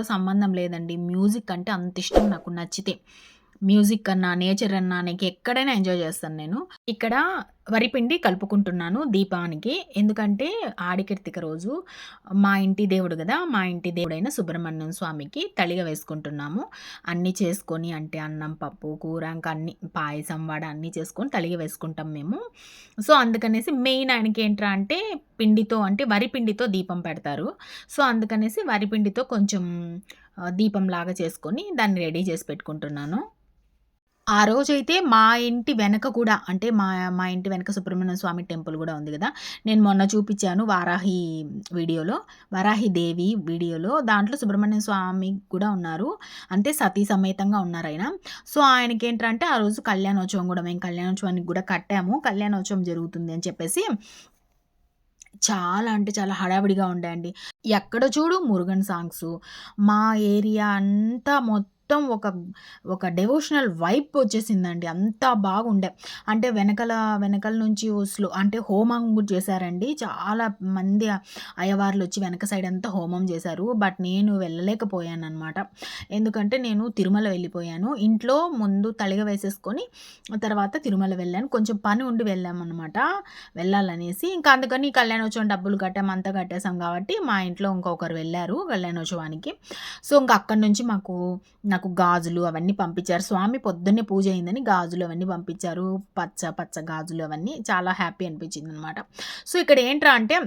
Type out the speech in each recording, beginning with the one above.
సంబంధం లేదండి. మ్యూజిక్ అంటే అంత ఇష్టం నాకు నచ్చితే. మ్యూజిక్ అన్నా, నేచర్ అన్నా నీకు ఎక్కడైనా ఎంజాయ్ చేస్తాను నేను. ఇక్కడ వరిపిండి కలుపుకుంటున్నాను దీపానికి. ఎందుకంటే ఆడికర్తిక రోజు మా ఇంటి దేవుడు కదా మా ఇంటి దేవుడైన సుబ్రహ్మణ్యం స్వామికి తళిగ వేసుకుంటున్నాము. అన్నీ చేసుకొని అంటే అన్నం, పప్పు, కూర ఇంకా అన్ని పాయసం, వడ అన్నీ చేసుకొని తళిగ వేసుకుంటాం మేము. సో, అందుకనేసి మెయిన్ ఆయనకి ఏంట్రా అంటే పిండితో అంటే వరి పిండితో దీపం పెడతారు. సో, అందుకనేసి వరిపిండితో కొంచెం దీపం దీపంలాగా చేసుకొని దాన్ని రెడీ చేసి పెట్టుకుంటున్నాను. ఆ రోజైతే మా ఇంటి వెనక కూడా అంటే మా మా ఇంటి వెనక సుబ్రహ్మణ్య స్వామి టెంపుల్ కూడా ఉంది కదా నేను మొన్న చూపించాను వారాహి వీడియోలో. వారాహి దేవి వీడియోలో దాంట్లో సుబ్రహ్మణ్య స్వామి కూడా ఉన్నారు. అంటే సతీ సమేతంగా ఉన్నారాయన. సో, ఆయనకి ఏంటంటే ఆ రోజు కళ్యాణోత్సవం కూడా మేము కళ్యాణోత్సవానికి కూడా కట్టాము. కళ్యాణోత్సవం జరుగుతుంది అని చెప్పేసి చాలా అంటే చాలా హడావిడిగా ఉండే అండి. ఎక్కడ చూడు మురుగన్ సాంగ్స్ మా ఏరియా అంతా మొత్తం మొత్తం ఒక ఒక డెవోషనల్ వైప్ వచ్చేసిందండి. అంతా బాగుండే. అంటే వెనకల వెనకల నుంచి స్లో అంటే హోమం కూడా చేశారండి. చాలా మంది అయ్యవార్లు వచ్చి వెనక సైడ్ అంతా హోమం చేశారు. బట్ నేను వెళ్ళలేకపోయాననమాట. ఎందుకంటే నేను తిరుమల వెళ్ళిపోయాను. ఇంట్లో ముందు తలిగ వేసేసుకొని తర్వాత తిరుమల వెళ్ళాను. కొంచెం పని ఉండి వెళ్ళామన్నమాట వెళ్ళాలనేసి ఇంకా అందుకని కళ్యాణోత్సవం డబ్బులు కట్టాము. అంతా కట్టేసాం కాబట్టి మా ఇంట్లో ఇంకొకరు వెళ్ళారు కళ్యాణోత్సవానికి. సో, ఇంక అక్కడి నుంచి మాకు నాకు గాజులు అవన్నీ పంపించారు. స్వామి పొద్దున్నే పూజ అయిందని గాజులు అవన్నీ పంపించారు. పచ్చ పచ్చ గాజులు అవన్నీ చాలా హ్యాపీ అనిపించిందనమాట. సో, ఇక్కడ ఏంట్రా అంటే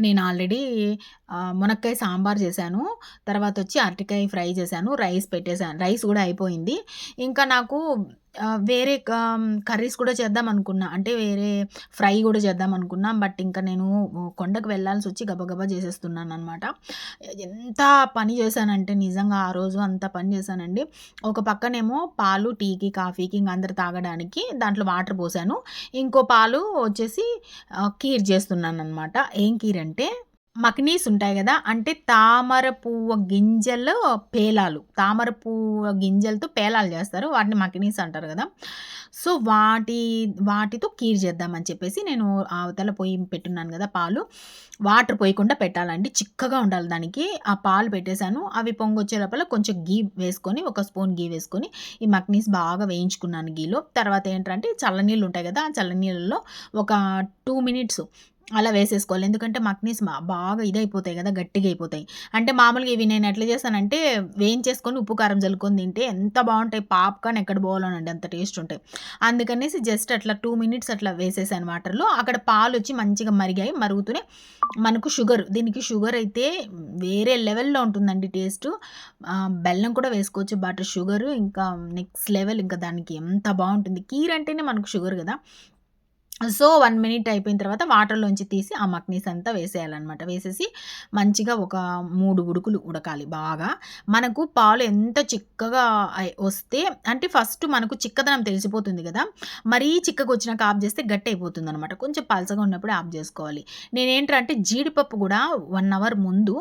నేను ఆల్రెడీ మునక్కాయ సాంబార్ చేశాను. తర్వాత వచ్చి అరటికాయ ఫ్రై చేశాను. రైస్ పెట్టేసాను. రైస్ కూడా అయిపోయింది. ఇంకా నాకు వేరే క కర్రీస్ కూడా చేద్దాం అనుకున్నా. అంటే వేరే ఫ్రై గూడా చేద్దామనుకున్నా. బట్ ఇంకా నేను కొండకు వెళ్ళాల్సొచ్చి గబగబా చేసేస్తున్నాననమాట. ఎంత పని చేశానంటే నిజంగా ఆ రోజు అంత పని చేశానండి. ఒక పక్కనేమో పాలు టీకి, కాఫీకి ఇంక అందరూ తాగడానికి దాంట్లో వాటర్ పోసాను. ఇంకో పాలు వచ్చేసి ఆహ్, కీర్ చేస్తున్నాననమాట. ఏం కీర్ అంటే మక్నీస్ ఉంటాయి కదా అంటే తామర పువ్వు గింజలు పేలాలు. తామర పువ్వు గింజలతో పేలాలు చేస్తారు. వాటిని మకినీస్ అంటారు కదా సో, వాటి వాటితో కీర్ చేద్దామని చెప్పేసి నేను అవతల పొయ్యి పెట్టున్నాను కదా పాలు. వాటర్ పోయకుండా పెట్టాలండి. చిక్కగా ఉండాలి దానికి. ఆ పాలు పెట్టేశాను అవి పొంగొచ్చే లోపల కొంచెం ఘీ వేసుకొని ఒక స్పూన్ ఘీ వేసుకొని ఈ మక్నీస్ బాగా వేయించుకున్నాను ఘీలో. తర్వాత ఏంటంటే చల్లనీళ్ళు ఉంటాయి కదా ఆ చల్లనీళ్ళలో ఒక టూ మినిట్స్ అలా వేసేసుకోవాలి. ఎందుకంటే మక్నీస్ బాగా ఇదైపోతాయి కదా గట్టిగా అయిపోతాయి. అంటే మామూలుగా ఇవి నేను ఎట్లా చేస్తానంటే వేయించేసుకొని ఉప్పు, కారం జల్లుకొని తింటే ఎంత బాగుంటాయి పాప్‌కార్న్ ఎక్కడ పోవాలనండి అంత టేస్ట్ ఉంటాయి. అందుకనేసి జస్ట్ అట్లా టూ మినిట్స్ అట్లా వేసేసాను వాటర్‌లో. అక్కడ పాలు వచ్చి మంచిగా మరిగాయి. మరుగుతూనే మనకు షుగర్ దీనికి షుగర్ అయితే వేరే లెవెల్‌లో ఉంటుందండి టేస్ట్ బెల్లం కూడా వేసుకోవచ్చు. బట్ షుగర్ ఇంకా నెక్స్ట్ లెవెల్ ఇంకా దానికి ఎంత బాగుంటుంది కీర్ అంటేనే మనకు షుగర్ కదా సో, వన్ మినిట్ అయిపోయిన తర్వాత వాటర్‌లోంచి తీసి ఆ మక్నీస్ అంతా వేసేయాలన్నమాట వేసేసి మంచిగా ఒక మూడు ఉడుకులు ఉడకాలి బాగా. మనకు పాలు ఎంత చిక్కగా వస్తే అంటే ఫస్ట్ మనకు చిక్కదనం తెలిసిపోతుంది కదా మరీ చిక్కగొచ్చినాక ఆఫ్ చేస్తే గట్టి అయిపోతుంది అనమాట కొంచెం పలసగా ఉన్నప్పుడే ఆఫ్ చేసుకోవాలి నేనేంటంటే జీడిపప్పు కూడా వన్ అవర్ ముందు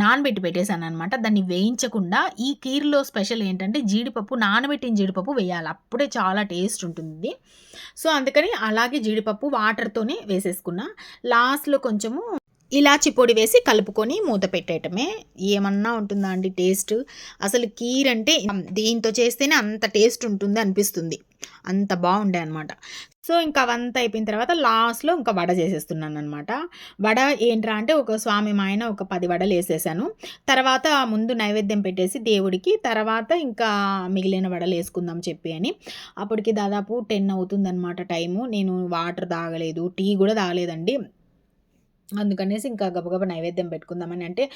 నానబెట్టి పెట్టేసాననమాట. దాన్ని వేయించకుండా ఈ కీర్‌లో స్పెషల్ ఏంటంటే జీడిపప్పు నానబెట్టిన జీడిపప్పు వేయాలి. అప్పుడే చాలా టేస్ట్ ఉంటుంది. సో, అందుకని అలాగే జీడిపప్పు వాటర్‌తోనే వేసేసుకున్నా. లాస్ట్‌లో కొంచెము ఇలాచి పొడి వేసి కలుపుకొని మూత పెట్టేయటమే. ఏమన్నా ఉంటుందా అండి టేస్ట్. అసలు కీర్ అంటే దీంతో చేస్తేనే అంత టేస్ట్ ఉంటుంది అనిపిస్తుంది. అంత బాగుండే అనమాట. సో, ఇంకా అవంతా అయిపోయిన తర్వాత లాస్ట్‌లో ఇంకా వడ చేసేస్తున్నాను అనమాట వడ ఏంట్రా అంటే ఒక స్వామి మాయన ఒక పది వడలు వేసేసాను తర్వాత ముందు నైవేద్యం పెట్టేసి దేవుడికి తర్వాత ఇంకా మిగిలిన వడలు వేసుకుందాం చెప్పి అని. అప్పటికి దాదాపు 10 అవుతుందనమాట టైము. నేను వాటర్ తాగలేదు. టీ కూడా తాగలేదండి. అందుకనేసి ఇంకా గబగబ నైవేద్యం పెట్టుకుందామని అంటే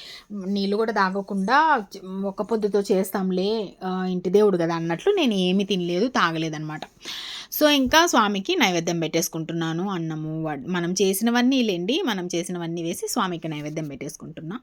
నీళ్ళు కూడా తాగకుండా ఒక్క పొద్దుతో చేస్తాంలే ఇంటి దేవుడు కదా అన్నట్లు నేను ఏమి తినలేదు, తాగలేదనమాట. సో, ఇంకా స్వామికి నైవేద్యం పెట్టేసుకుంటున్నాను. అన్నము, మనం చేసినవన్నీ లేండి మనం చేసినవన్నీ వేసి స్వామికి నైవేద్యం పెట్టేసుకుంటున్నా.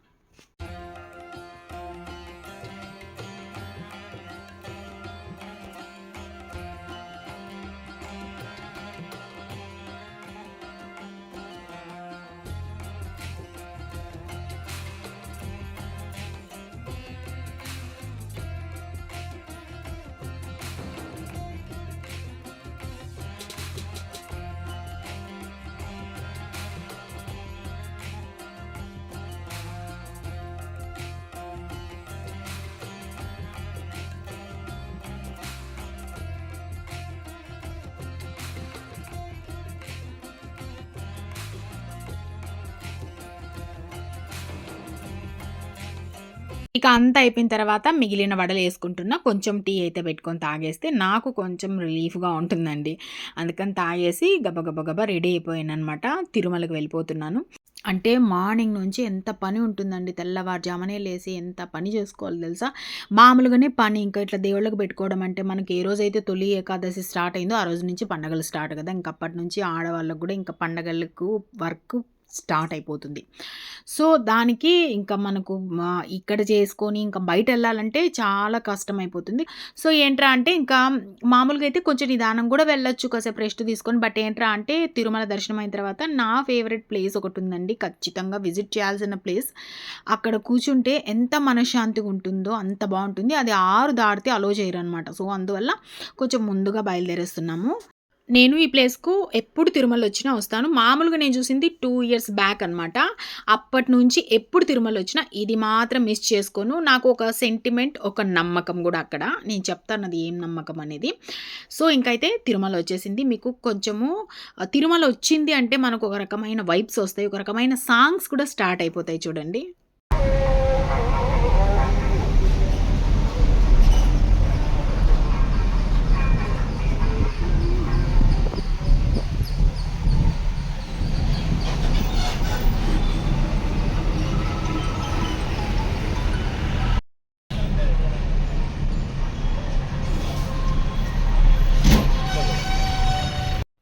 ఇక అంతా అయిపోయిన తర్వాత మిగిలిన వడలు వేసుకుంటున్నా. కొంచెం టీ అయితే పెట్టుకొని తాగేస్తే నాకు కొంచెం రిలీఫ్గా ఉంటుందండి. అందుకని తాగేసి గబగబగబా గబ రెడీ అయిపోయాను అనమాట తిరుమలకు వెళ్ళిపోతున్నాను. అంటే మార్నింగ్ నుంచి ఎంత పని ఉంటుందండి. తెల్లవారుజామనే లేసి ఎంత పని చేసుకోవాలి తెలుసా? మామూలుగానే పని ఇంకా ఇట్లా దేవుళ్ళకి పెట్టుకోవడం అంటే మనకి ఏ రోజైతే తొలి ఏకాదశి స్టార్ట్ అయిందో ఆ రోజు నుంచి పండగలు స్టార్ట్ కదా. ఇంకప్పటి నుంచి ఆడవాళ్ళకు కూడా ఇంకా పండగలకు వర్క్ స్టార్ట్ అయిపోతుంది. సో దానికి ఇంకా మనకు ఇక్కడ చేసుకొని ఇంకా బయట వెళ్ళాలంటే చాలా కష్టం అయిపోతుంది సో ఏంట్రా అంటే ఇంకా మామూలుగా అయితే కొంచెం నిదానం కూడా వెళ్ళొచ్చు కాసేపు రెస్ట్ తీసుకొని. బట్ ఏంట్రా అంటే తిరుమల దర్శనం అయిన తర్వాత నా ఫేవరెట్ ప్లేస్ ఒకటి ఉందండి ఖచ్చితంగా విజిట్ చేయాల్సిన ప్లేస్. అక్కడ కూర్చుంటే ఎంత మనశ్శాంతిగా ఉంటుందో అంత బాగుంటుంది. అది ఆరు దాటితే అలో చేయరు అనమాట సో అందువల్ల కొంచెం ముందుగా బయలుదేరేస్తున్నాము. నేను ఈ ప్లేస్కు ఎప్పుడు తిరుమల వచ్చినా వస్తాను. మామూలుగా నేను చూసింది టూ ఇయర్స్ బ్యాక్ అనమాట అప్పటి నుంచి ఎప్పుడు తిరుమల వచ్చినా ఇది మాత్రం మిస్ చేసుకోను. నాకు ఒక సెంటిమెంట్ ఒక నమ్మకం కూడా అక్కడ. నేను చెప్తాను అది ఏం నమ్మకం అనేది. సో ఇంకైతే తిరుమల వచ్చేసింది మీకు కొంచెము తిరుమల వచ్చింది అంటే మనకు ఒక రకమైన వైబ్స్ వస్తాయి. ఒక రకమైన సాంగ్స్ కూడా స్టార్ట్ అయిపోతాయి చూడండి.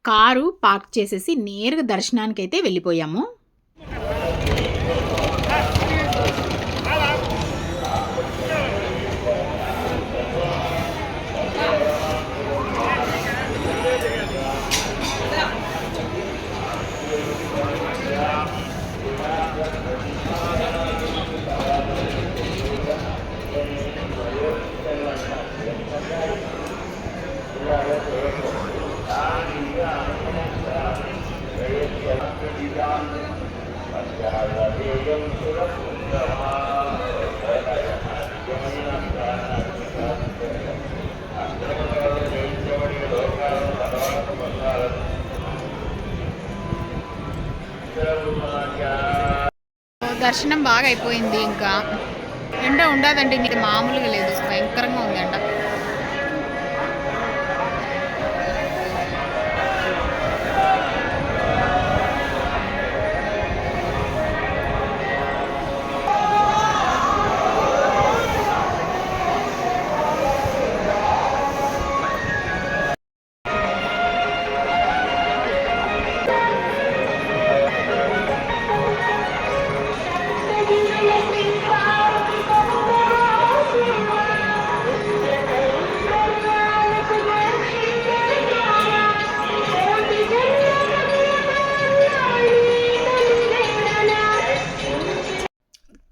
కారు పార్క్ చేసేసి నేరుగా దర్శనానికి అయితే వెళ్ళిపోయాము. దర్శనం బాగా అయిపోయింది ఇంకా. ఎండ ఉండదండి మీకు మామూలుగా లేదు. భయంకరంగా ఉంది ఎండ.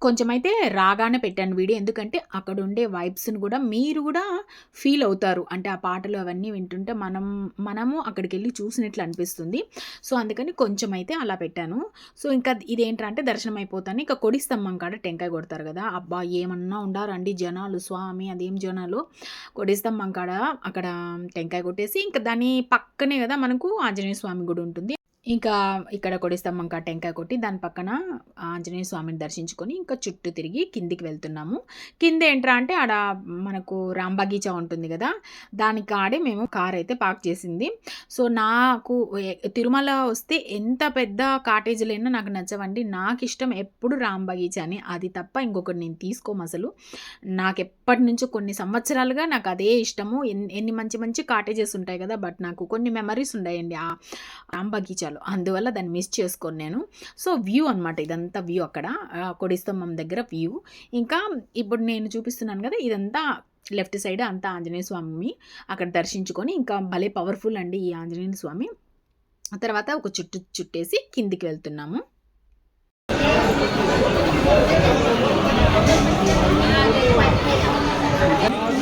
కొంచెం అయితే రాగానే పెట్టాను వీడియో. ఎందుకంటే అక్కడ ఉండే వైబ్స్ని కూడా మీరు కూడా ఫీల్ అవుతారు. అంటే ఆ పాటలు అవన్నీ వింటుంటే మనం మనము అక్కడికి వెళ్ళి చూసినట్లు అనిపిస్తుంది. సో అందుకని కొంచెం అయితే అలా పెట్టాను. సో ఇంకా ఇదేంటంటే దర్శనం అయిపోతాను ఇంకా కొడి స్తంభం కాడ టెంకాయ కొడతారు కదా. అబ్బా ఏమన్నా ఉండారండి జనాలు స్వామి అదేం జనాలు? కొడి స్తంభం కాడ అక్కడ టెంకాయ కొట్టేసి ఇంకా దాని పక్కనే కదా మనకు ఆంజనేయ స్వామి గుడి ఉంటుంది. ఇంకా ఇక్కడ కొడిస్తంభం టెంకాయ కొట్టి దాని పక్కన ఆంజనేయ స్వామిని దర్శించుకొని ఇంకా చుట్టూ తిరిగి కిందికి వెళ్తున్నాము. కింద ఏంట్రా అంటే ఆడ మనకు రాంబగీచా ఉంటుంది కదా దానికి ఆడే మేము కార్ అయితే పార్క్ చేసింది. సో నాకు తిరుమల వస్తే ఎంత పెద్ద కాటేజీలైనా నాకు నచ్చవండి. నాకు ఇష్టం ఎప్పుడు రాంబగీచా అని. అది తప్ప ఇంకొకటి నేను తీసుకోము అసలు. నాకు ఎప్పటి నుంచో కొన్ని సంవత్సరాలుగా నాకు అదే ఇష్టము. ఎన్ని మంచి మంచి కాటేజెస్ ఉంటాయి కదా బట్ నాకు కొన్ని మెమరీస్ ఉన్నాయండి. ఆ రాంబగీచాలో చాలు అందువల్ల దాన్ని మిస్ చేసుకోను నేను. సో వ్యూ అనమాట ఇదంతా వ్యూ అక్కడ. కొడిస్తంభం దగ్గర వ్యూ. ఇంకా ఇప్పుడు నేను చూపిస్తున్నాను కదా ఇదంతా లెఫ్ట్ సైడ్ అంతా ఆంజనేయ స్వామి అక్కడ దర్శించుకొని ఇంకా భలే పవర్ఫుల్ అండి ఈ ఆంజనేయ స్వామి. తర్వాత ఒక చుట్టు చుట్టేసి కిందికి వెళ్తున్నాము. ఇంకా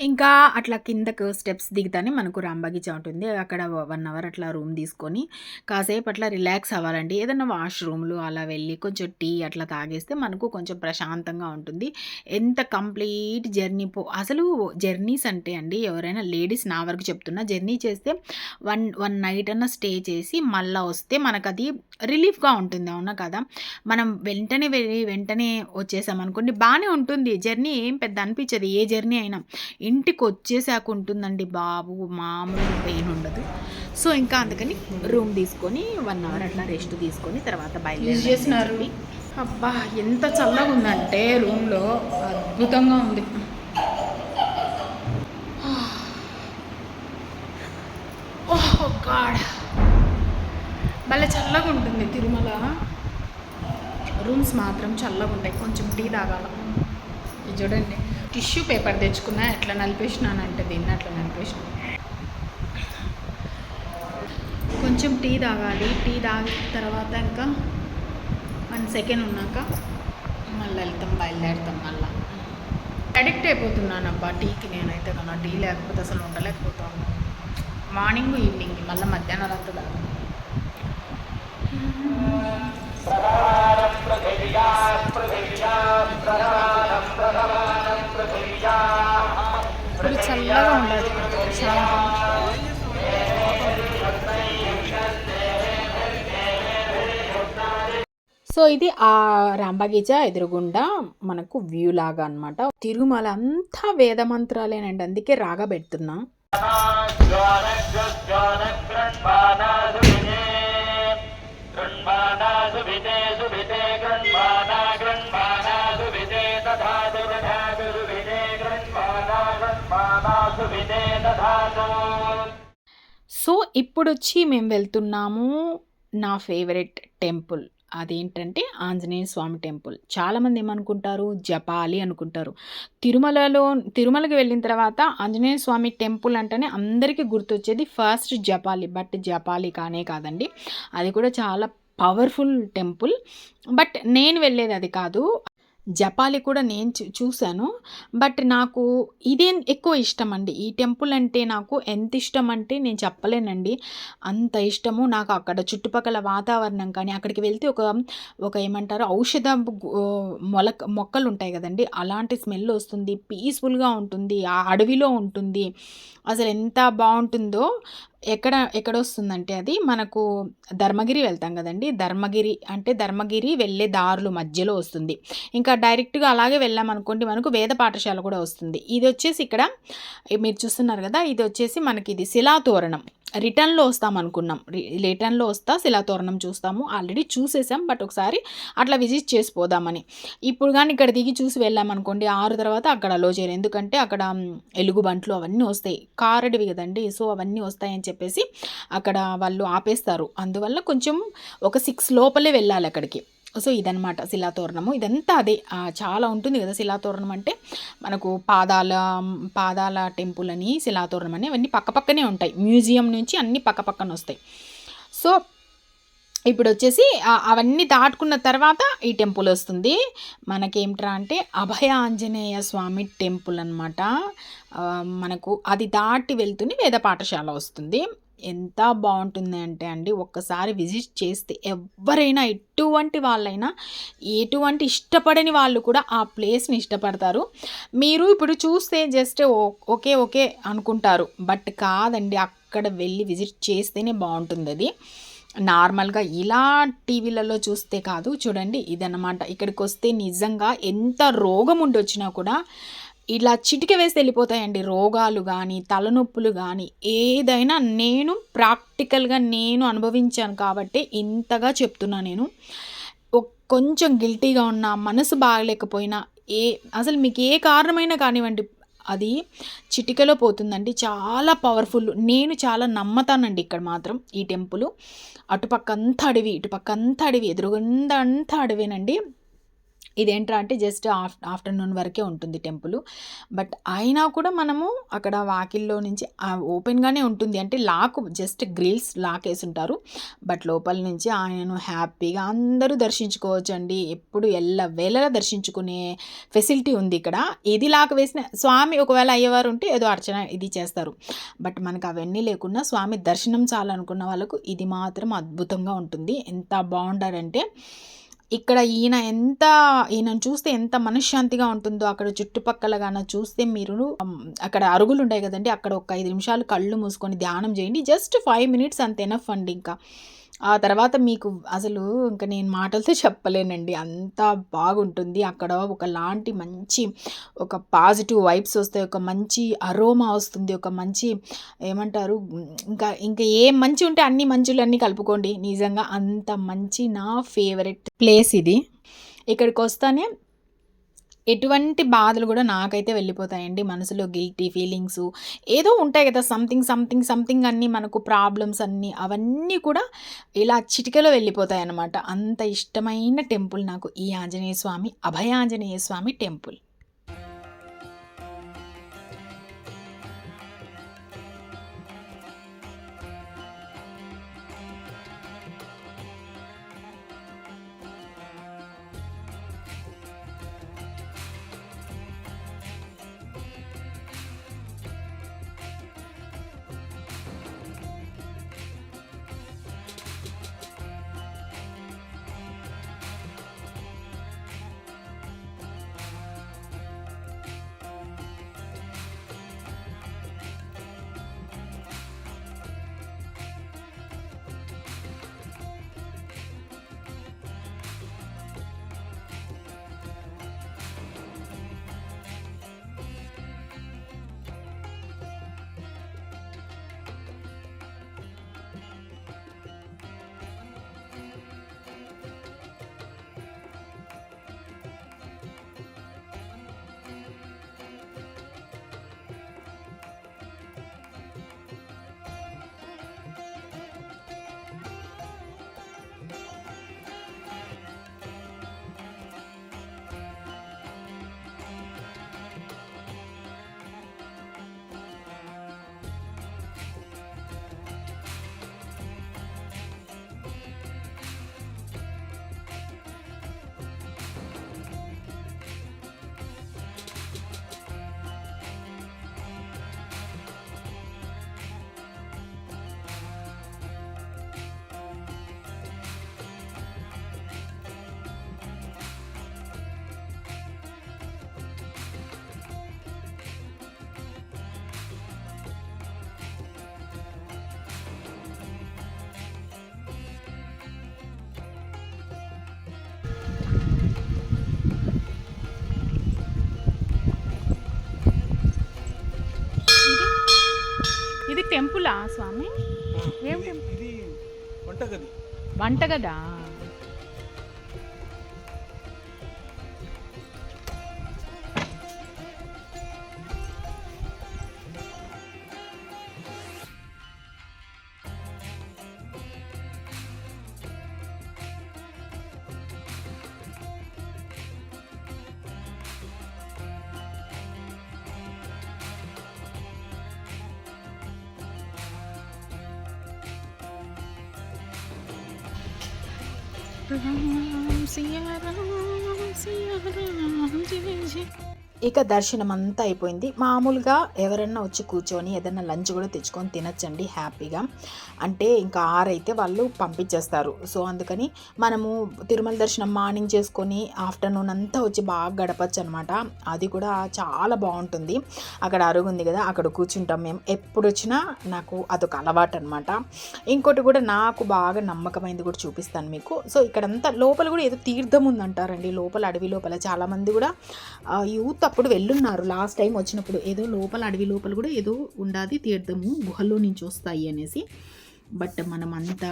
ఇంకా అట్లా కిందకు స్టెప్స్ దిగుతానే మనకు రాంబగీచా ఉంటుంది. అక్కడ వన్ అవర్ అట్లా రూమ్ తీసుకొని కాసేపు అట్లా రిలాక్స్ అవ్వాలండి. ఏదైనా వాష్రూమ్లు అలా వెళ్ళి కొంచెం టీ అట్లా తాగేస్తే మనకు కొంచెం ప్రశాంతంగా ఉంటుంది. ఎంత కంప్లీట్ జర్నీ పో అసలు జర్నీస్ అంటే అండి ఎవరైనా లేడీస్ నా వరకు చెప్తున్నా జర్నీ చేస్తే వన్ వన్ నైట్ అన్న స్టే చేసి మళ్ళీ వస్తే మనకు అది రిలీఫ్గా ఉంటుంది. అవునా కదా? మనం వెంటనే వెళ్ళి వెంటనే వచ్చేసాం అనుకోండి బాగానే ఉంటుంది. జర్నీ ఏం పెద్ద అనిపించదు. ఏ జర్నీ అయినా. ఇంటికి వచ్చేసాక ఉంటుందండి బాబు మామూలు పెయిన్ ఉండదు. సో ఇంకా అందుకని రూమ్ తీసుకొని వన్ అవర్ అట్లా రెస్ట్ తీసుకొని తర్వాత యూజ్ చేసినారు బయలుదేరి అబ్బా ఎంత చల్లగా ఉందంటే రూమ్లో అద్భుతంగా ఉంది. Oh god. భలే చల్లగా ఉంటుంది తిరుమల. రూమ్స్ మాత్రం చల్లగా ఉంటాయి కొంచెం టీ తాగాల. చూడండి. టిష్యూ పేపర్ తెచ్చుకున్నా ఎట్లా నలిపేసినానంటే దీన్ని అట్లా నలిపేసిన. కొంచెం టీ తాగాలి. టీ తాగిన తర్వాత ఇంకా వన్ సెకండ్ ఉన్నాక మళ్ళీ వెళ్తాం బయలుదేరుతాం మళ్ళీ. అడిక్ట్ అయిపోతున్నాను అబ్బా టీకి నేనైతే కన్నా. టీ లేకపోతే అసలు ఉండలేకపోతాను. మార్నింగ్ ఈవినింగ్ మళ్ళీ మధ్యాహ్నం అంతా తాగాలి ఇప్పుడు చల్లగా ఉండదు సో ఇది ఆ రాంబగీచా ఎదురుగుండా మనకు వ్యూ లాగా అన్నమాట. తిరుమల అంతా వేద మంత్రాలేనండి అందుకే రాగా పెడుతున్నా. సో ఇప్పుడు వచ్చి మేము వెళ్తున్నాము నా ఫేవరెట్ టెంపుల్. అదేంటంటే ఆంజనేయ స్వామి టెంపుల్. చాలామంది ఏమనుకుంటారు? జపాలి అనుకుంటారు. తిరుమలలో తిరుమలకి వెళ్ళిన తర్వాత ఆంజనేయ స్వామి టెంపుల్ అంటేనే అందరికీ గుర్తొచ్చేది ఫస్ట్ జపాలి. బట్ జపాలి కానే కాదండి. అది కూడా చాలా పవర్ఫుల్ టెంపుల్. బట్ నేను వెళ్ళేది అది కాదు. జపాలి కూడా నేను చూ చూశాను. బట్ నాకు ఇదే ఎక్కువ ఇష్టం అండి ఈ టెంపుల్ అంటే నాకు ఎంత ఇష్టం అంటే నేను చెప్పలేనండి. అంత ఇష్టము. నాకు అక్కడ చుట్టుపక్కల వాతావరణం కానీ అక్కడికి వెళ్తే ఒక ఒక ఏమంటారు ఔషధ మొలక మొక్కలు ఉంటాయి కదండి. అలాంటి స్మెల్ వస్తుంది. పీస్ఫుల్గా ఉంటుంది. ఆ అడవిలో ఉంటుంది. అసలు ఎంత బాగుంటుందో ఎక్కడ ఎక్కడ వస్తుందంటే అది మనకు ధర్మగిరి వెళ్తాం కదండి. ధర్మగిరి అంటే ధర్మగిరి వెళ్ళే దారులు మధ్యలో వస్తుంది. ఇంకా డైరెక్ట్గా అలాగే వెళ్ళామనుకోండి మనకు వేద పాఠశాల కూడా వస్తుంది. ఇది వచ్చేసి ఇక్కడ మీరు చూస్తున్నారు కదా ఇది వచ్చేసి మనకి ఇది శిలాతోరణం. రిటర్న్లో వస్తాం అనుకున్నాం. రిటర్న్లో వస్తా శిలాతోరణం చూస్తాము. ఆల్రెడీ చూసేసాం బట్ ఒకసారి అట్లా విజిట్ చేసిపోదామని. ఇప్పుడు కానీ ఇక్కడ దిగి చూసి వెళ్ళామనుకోండి ఆరు తర్వాత అక్కడ అలో చేయరు. ఎందుకంటే అక్కడ ఎలుగుబంట్లు అవన్నీ వస్తాయి. కారడివి కదండి సో అవన్నీ వస్తాయని చెప్పేసి అక్కడ వాళ్ళు ఆపేస్తారు. అందువల్ల కొంచెం ఒక సిక్స్ లోపలే వెళ్ళాలి అక్కడికి. సో ఇదనమాట శిలాతోరణము. ఇదంతా అదే. చాలా ఉంటుంది కదా శిలాతోరణం అంటే. మనకు పాదాల పాదాల టెంపుల్ అని శిలాతోరణం అని అవన్నీ పక్కపక్కనే ఉంటాయి. మ్యూజియం నుంచి అన్నీ పక్కపక్కన వస్తాయి. సో ఇప్పుడు వచ్చేసి అవన్నీ దాటుకున్న తర్వాత ఈ టెంపుల్ వస్తుంది. మనకేమిట్రా అంటే అభయ ఆంజనేయ స్వామి టెంపుల్ అనమాట మనకు అది దాటి వెళ్తూనే వేద పాఠశాల వస్తుంది. ఎంత బాగుంటుంది అంటే అండి ఒక్కసారి విజిట్ చేస్తే ఎవరైనా ఎటువంటి వాళ్ళైనా ఎటువంటి ఇష్టపడని వాళ్ళు కూడా ఆ ప్లేస్ని ఇష్టపడతారు. మీరు ఇప్పుడు చూస్తే జస్ట్ ఓకే ఓకే అనుకుంటారు. బట్ కాదండి అక్కడ వెళ్ళి విజిట్ చేస్తేనే బాగుంటుంది అది. నార్మల్గా ఇలా టీవీలలో చూస్తే కాదు చూడండి ఇదన్నమాట. ఇక్కడికి వస్తే నిజంగా ఎంత రోగం ఉండొచ్చినా కూడా ఇలా చిటిక వేసి వెళ్ళిపోతాయండి. రోగాలు కానీ తలనొప్పులు కానీ ఏదైనా నేను ప్రాక్టికల్గా నేను అనుభవించాను కాబట్టి ఇంతగా చెప్తున్నా నేను. కొంచెం గిల్టీగా ఉన్న మనసు బాగలేకపోయినా ఏ అసలు మీకు ఏ కారణమైనా కానివ్వండి అది చిటికలో పోతుందండి. చాలా పవర్ఫుల్. నేను చాలా నమ్మతానండి ఇక్కడ మాత్రం ఈ టెంపుల్. అటుపక్క అంతా అడవి ఇటుపక్క అంతా అడవి ఎదురుగుండా అంతా అడవేనండి. ఇదేంట్రా అంటే జస్ట్ ఆఫ్ ఆఫ్టర్నూన్ వరకే ఉంటుంది టెంపుల్. బట్ అయినా కూడా మనము అక్కడ వాకిల్లో నుంచి ఓపెన్గానే ఉంటుంది. అంటే లాక్ జస్ట్ గ్రిల్స్ లాక్ వేసి ఉంటారు బట్ లోపల నుంచి ఆయనను హ్యాపీగా అందరూ దర్శించుకోవచ్చు అండి ఎప్పుడు ఎల్ల వేళలా దర్శించుకునే ఫెసిలిటీ ఉంది ఇక్కడ. ఇది లాక్ వేసిన స్వామి ఒకవేళ అయ్యేవారు ఉంటే ఏదో అర్చన ఇది చేస్తారు. బట్ మనకు అవన్నీ లేకుండా స్వామి దర్శనం చాలనుకున్న వాళ్ళకు ఇది మాత్రం అద్భుతంగా ఉంటుంది. ఎంత బాగుంటారంటే ఇక్కడ ఈయన ఎంత ఈయనను చూస్తే ఎంత మనశ్శాంతిగా ఉంటుందో అక్కడ చుట్టుపక్కల గాన చూస్తే మీరు అక్కడ అరుగులు ఉంటాయి కదండి అక్కడ ఒక ఐదు నిమిషాలు కళ్ళు మూసుకొని ధ్యానం చేయండి. జస్ట్ ఫైవ్ మినిట్స్ అంత ఎనఫ్ అండి ఇంకా? ఆ తర్వాత మీకు అసలు ఇంకా నేను మాటలతో చెప్పలేనండి. అంత బాగుంటుంది. అక్కడ ఒకలాంటి మంచి ఒక పాజిటివ్ వైబ్స్ వస్తాయి. ఒక మంచి అరోమా వస్తుంది. ఒక మంచి ఏమంటారు? ఇంకా ఇంకా ఏ మంచి ఉంటే అన్ని మంచులు అన్నీ కలుపుకోండి. నిజంగా అంత మంచి నా ఫేవరెట్ ప్లేస్ ఇది. ఇక్కడికి వస్తానే ఎటువంటి బాధలు కూడా నాకైతే వెళ్ళిపోతాయండి మనసులో గిల్టీ ఫీలింగ్స్ ఏదో ఉంటాయి కదా సంథింగ్ సంథింగ్ సంథింగ్ అన్నీ మనకు ప్రాబ్లమ్స్ అన్నీ అవన్నీ కూడా ఇలా చిటికలో వెళ్ళిపోతాయి అన్నమాట అంత ఇష్టమైన టెంపుల్ నాకు ఈ ఆంజనేయ స్వామి అభయాంజనేయ స్వామి టెంపుల్ టెంపులా స్వామి? ఏం ఇది- టెంపుల్? ఇది వంటగది. వంట 这个怎么，ఇక దర్శనం అంతా అయిపోయింది. మామూలుగా ఎవరన్నా వచ్చి కూర్చొని ఏదన్నా లంచ్ కూడా తెచ్చుకొని తినచ్చండి హ్యాపీగా. అంటే ఇంకా ఆరైతే వాళ్ళు పంపించేస్తారు. సో అందుకని మనము తిరుమల దర్శనం మార్నింగ్ చేసుకొని ఆఫ్టర్నూన్ అంతా వచ్చి బాగా గడపచ్చు అనమాట అది కూడా చాలా బాగుంటుంది. అక్కడ అరుగు ఉంది కదా అక్కడ కూర్చుంటాం మేము. ఎప్పుడు వచ్చినా నాకు అదొక అలవాటు అనమాట ఇంకోటి కూడా నాకు బాగా నమ్మకమైంది కూడా చూపిస్తాను మీకు. సో ఇక్కడంతా లోపల కూడా ఏదో తీర్థం ఉందంటారండి. లోపల అడవి లోపల చాలామంది కూడా యూత్ అప్పుడు వెళ్ళున్నారు. లాస్ట్ టైం వచ్చినప్పుడు ఏదో లోపల అడవి లోపల కూడా ఏదో ఉండాది తీర్థము గుహల్లో నుంచి వస్తాయి అనేసి. బట్ మనం అంత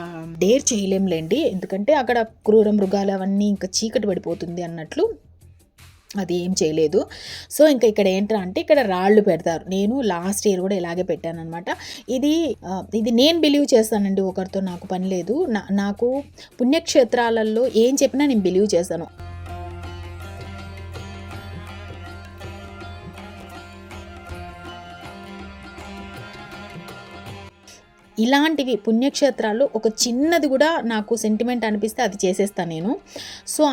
డేర్ చేయలేంలేండి. ఎందుకంటే అక్కడ క్రూర మృగాలు అవన్నీ ఇంకా చీకటి పడిపోతుంది అన్నట్లు అది ఏం చేయలేదు. సో ఇంకా ఇక్కడ ఏంట్రా అంటే ఇక్కడ రాళ్ళు పెడతారు. నేను లాస్ట్ ఇయర్ కూడా ఇలాగే పెట్టాను అనమాట ఇది ఇది నేను బిలీవ్ చేస్తానండి. ఒకరితో నాకు పని లేదు. నా నాకు పుణ్యక్షేత్రాలలో ఏం చెప్పినా నేను బిలీవ్ చేశాను ఇలాంటివి పుణ్యక్షేత్రాలు ఒక చిన్నది కూడా నాకు సెంటిమెంట్ అనిపిస్తే అది చేసేస్తాను నేను. సో